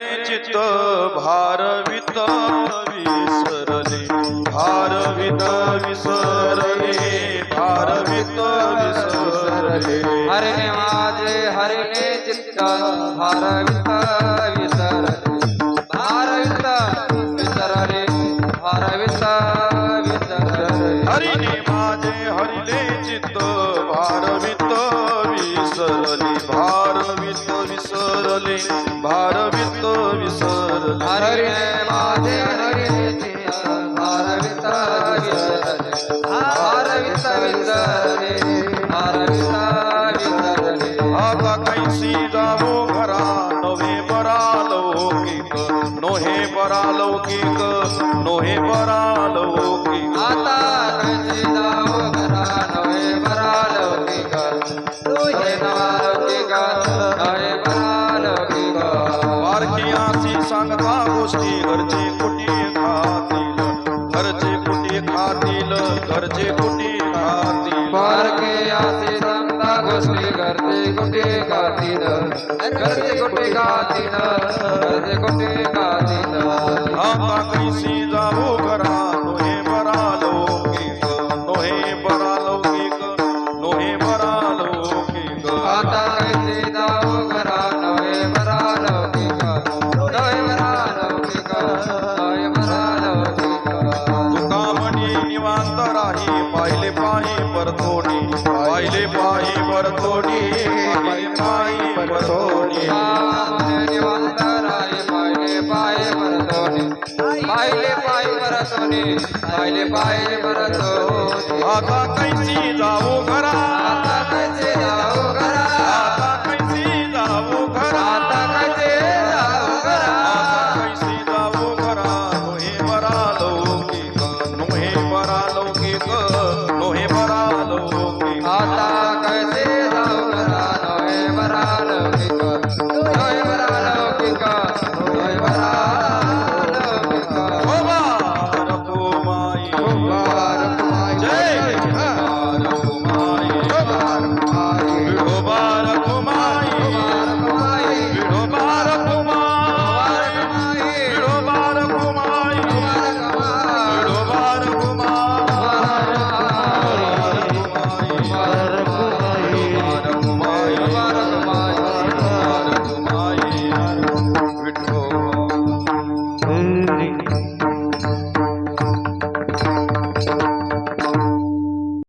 चित्त भारवित विसरले भारवित विसरले भारवित विसरले। हरणे माझे हरणे चित्त भारवित विसरले भारवित विसरले भारवित विसरले। हरिने माझे हरिले चित्त भारवित विसरले भारवित विसरले। भारवित विसरले हरणे माझे हरणे चित्त भारवित भारवित विसरले भारवित विसरले आता कैसी जावो घरा नवे बरा लौकिक। नोहे बरा लौकिक, नोहे बारकियासी सांगता गोष्टी घरचे कुटी खातील. घरचे कुटी खातील घरचे कुटी खातील. पारखे आसे सांगता गोष्टी करते कुटी गातील करते कुठे गातील करते कुठे गातील आता कैसी जावो परतोणी पाहिले पायी परतोणी पायी परतोणी पाहिले पाय परतोणी पाहिले पाय परतोणी आता कैची जाऊ घरा 啊。